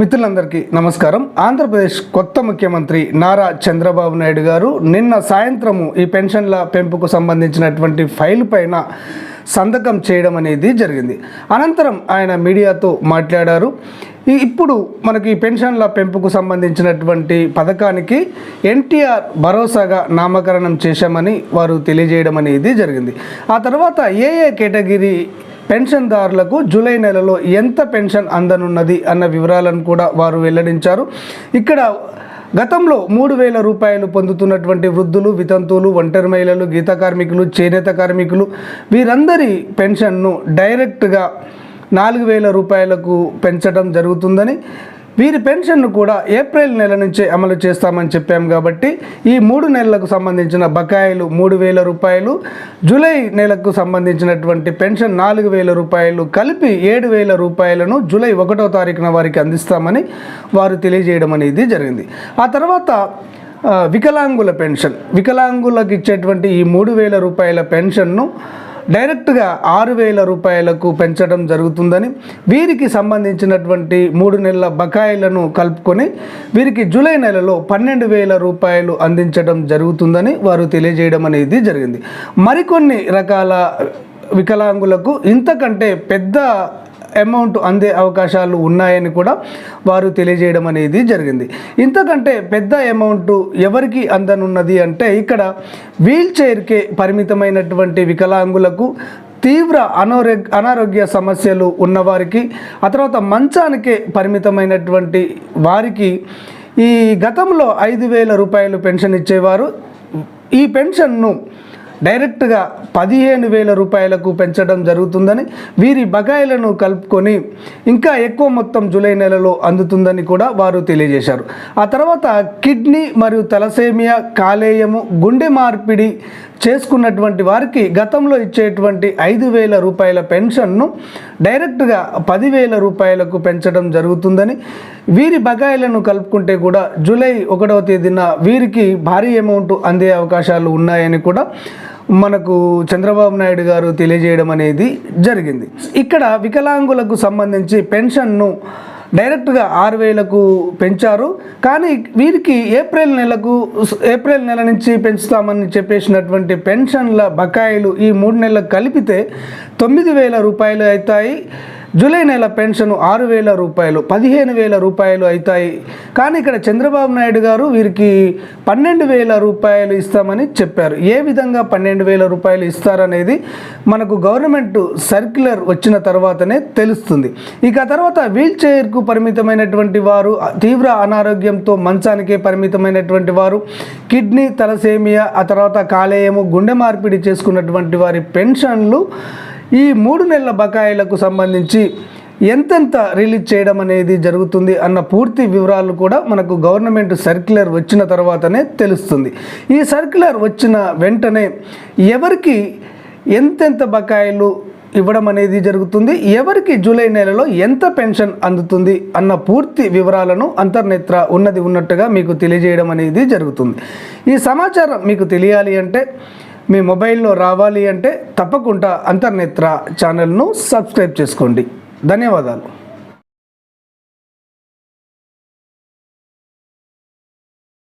మిత్రులందరికీ నమస్కారం. ఆంధ్రప్రదేశ్ కొత్త ముఖ్యమంత్రి నారా చంద్రబాబు నాయుడు గారు నిన్న సాయంత్రము ఈ పెన్షన్ల పెంపుకు సంబంధించినటువంటి ఫైల్ పైన సంతకం చేయడం అనేది జరిగింది. అనంతరం ఆయన మీడియాతో మాట్లాడారు. ఇప్పుడు మనకి ఈ పెన్షన్ల పెంపుకు సంబంధించినటువంటి పథకానికి ఎన్టీఆర్ భరోసాగా నామకరణం చేశామని వారు తెలియజేయడం అనేది జరిగింది. ఆ తర్వాత ఏ ఏ కేటగిరీ పెన్షన్దారులకు జూలై నెలలో ఎంత పెన్షన్ అందనున్నది అన్న వివరాలను కూడా వారు వెల్లడించారు. ఇక్కడ గతంలో మూడు వేల రూపాయలు పొందుతున్నటువంటి వృద్ధులు వితంతువులు ఒంటరి మహిళలు గీత కార్మికులు చేనేత కార్మికులు వీరందరి పెన్షన్ను డైరెక్ట్గా నాలుగు వేల రూపాయలకు పెంచడం జరుగుతుందని వీరి పెన్షన్ను కూడా ఏప్రిల్ నెల నుంచే అమలు చేస్తామని చెప్పాం కాబట్టి ఈ మూడు నెలలకు సంబంధించిన బకాయిలు మూడు వేల రూపాయలు జూలై నెలకు సంబంధించినటువంటి పెన్షన్ నాలుగు వేల రూపాయలు కలిపి ఏడు వేల రూపాయలను జూలై ఒకటో తారీఖున వారికి అందిస్తామని వారు తెలియజేయడం అనేది జరిగింది. ఆ తర్వాత వికలాంగుల పెన్షన్. వికలాంగులకు ఇచ్చేటువంటి ఈ మూడు వేల రూపాయల పెన్షన్ను డైరెక్ట్గా ఆరు వేల రూపాయలకు పెంచడం జరుగుతుందని వీరికి సంబంధించినటువంటి మూడు నెలల బకాయిలను కలుపుకొని వీరికి జూలై నెలలో పన్నెండు వేల రూపాయలు అందించడం జరుగుతుందని వారు తెలియజేయడం అనేది జరిగింది. మరికొన్ని రకాల వికలాంగులకు ఇంతకంటే పెద్ద అమౌంట్ అందే అవకాశాలు ఉన్నాయని కూడా వారు తెలియజేయడం అనేది జరిగింది. ఇంతకంటే పెద్ద అమౌంట్ ఎవరికి అందనున్నది అంటే ఇక్కడ వీల్ చైర్కే పరిమితమైనటువంటి వికలాంగులకు తీవ్ర అనారోగ్య అనారోగ్య సమస్యలు ఉన్నవారికి ఆ తర్వాత మంచానికే పరిమితమైనటువంటి వారికి ఈ గతంలో ఐదు వేల రూపాయలు పెన్షన్ ఇచ్చేవారు. ఈ పెన్షన్ను డైరెక్ట్గా పదిహేను వేల రూపాయలకు పెంచడం జరుగుతుందని వీరి బకాయిలను కలుపుకొని ఇంకా ఎక్కువ మొత్తం జూలై నెలలో అందుతుందని కూడా వారు తెలియజేశారు. ఆ తర్వాత కిడ్నీ మరియు తలసేమియా కాలేయము గుండె మార్పిడి చేసుకున్నటువంటి వారికి గతంలో ఇచ్చేటువంటి ఐదు వేల రూపాయల పెన్షన్ను డైరెక్ట్గా పదివేల రూపాయలకు పెంచడం జరుగుతుందని వీరి బకాయిలను కలుపుకుంటే కూడా జూలై ఒకటవ తేదీన వీరికి భారీ అమౌంట్ అందే అవకాశాలు ఉన్నాయని కూడా మనకు చంద్రబాబు నాయుడు గారు తెలియజేయడం అనేది జరిగింది. ఇక్కడ వికలాంగులకు సంబంధించి పెన్షన్ను డైరెక్ట్గా ఆరు వేలకు పెంచారు. కానీ వీరికి ఏప్రిల్ నెలకు ఏప్రిల్ నెల నుంచి పెంచుతామని చెప్పేసినటువంటి పెన్షన్ల బకాయిలు ఈ మూడు నెలలకు కలిపితే తొమ్మిది వేల రూపాయలు అవుతాయి. జూలై నెల పెన్షన్ ఆరు వేల రూపాయలు పదిహేను వేల రూపాయలు అవుతాయి కానీ ఇక్కడ చంద్రబాబు నాయుడు గారు వీరికి పన్నెండు వేల రూపాయలు ఇస్తామని చెప్పారు. ఏ విధంగా పన్నెండు వేల రూపాయలు ఇస్తారనేది మనకు గవర్నమెంట్ సర్క్యులర్ వచ్చిన తర్వాతనే తెలుస్తుంది. ఇక తర్వాత వీల్ చైర్కు పరిమితమైనటువంటి వారు తీవ్ర అనారోగ్యంతో మంచానికే పరిమితమైనటువంటి వారు కిడ్నీ తలసేమియా ఆ తర్వాత కాలేయము గుండె మార్పిడి చేసుకున్నటువంటి వారి పెన్షన్లు ఈ మూడు నెలల బకాయిలకు సంబంధించి ఎంతెంత రిలీజ్ చేయడం అనేది జరుగుతుంది అన్న పూర్తి వివరాలు కూడా మనకు గవర్నమెంట్ సర్క్యులర్ వచ్చిన తర్వాతనే తెలుస్తుంది. ఈ సర్క్యులర్ వచ్చిన వెంటనే ఎవరికి ఎంతెంత బకాయిలు ఇవ్వడం అనేది జరుగుతుంది ఎవరికి జూలై నెలలో ఎంత పెన్షన్ అందుతుంది అన్న పూర్తి వివరాలను అంతర్నేత్ర ఉన్నది ఉన్నట్టుగా మీకు తెలియజేయడం అనేది జరుగుతుంది. ఈ సమాచారం మీకు తెలియాలి అంటే మీ మొబైల్లో రావాలి అంటే తప్పకుండా అంతర్నేత్ర ఛానల్ను సబ్స్క్రైబ్ చేసుకోండి. ధన్యవాదాలు.